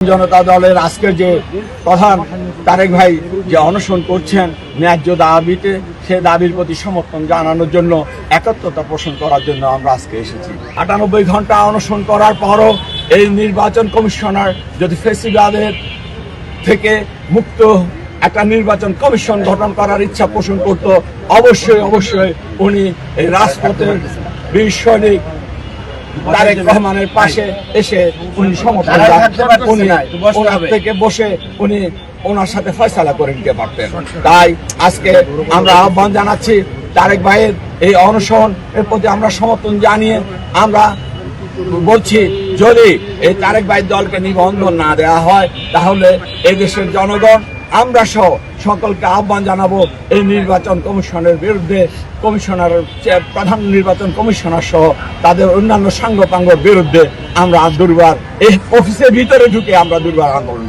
জনতা দলের আজকের যে প্রধান তারেক ভাই যে অনশন করছেন ন্যায্য দাবিতে, সে দাবির প্রতি সমর্থন জানানোর জন্য একত্রতা পোষণ করার জন্য আমরা আজকে এসেছি। আটানব্বই ঘণ্টা অনশন করার পরও এই নির্বাচন কমিশনার যদি ফেসিবাদের থেকে মুক্ত একটা নির্বাচন কমিশন গঠন করার ইচ্ছা পোষণ করত, অবশ্যই অবশ্যই উনি এই রাজপথের বীর তারেক রহমানের পাশে এসে উনি সমর্থন উনি ওনার থেকে বসে উনি ওনার সাথে ফয়সালা করে নিতে পারতেন। তাই আজকে আমরা আহ্বান জানাচ্ছি তারেক ভাইয়ের এই অনশন এর প্রতি আমরা সমর্থন জানিয়ে আমরা বলছি যদি এই তারেক ভাই দলকে নিবন্ধন না দেওয়া হয় তাহলে এই দেশের জনগণ আমরা সহ সকলকে আহ্বান জানাব এই নির্বাচন কমিশনের বিরুদ্ধে। কমিশনার প্রধান নির্বাচন কমিশনার সহ তাদের অন্যান্য সাঙ্গপাঙ্গর বিরুদ্ধে আমরা দুর্বার, এই অফিসের ভিতরে ঢুকে আমরা দুর্বার আন্দোলন।